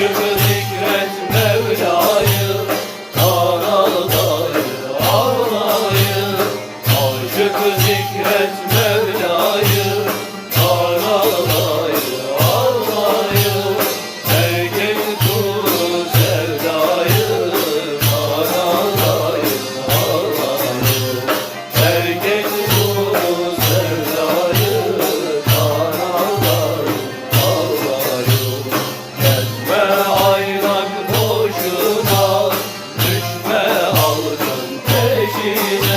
Şükrü zikret Mevla'yı Karalayı ağlayı Ay şükrü zikret Mevla'yı Thank you.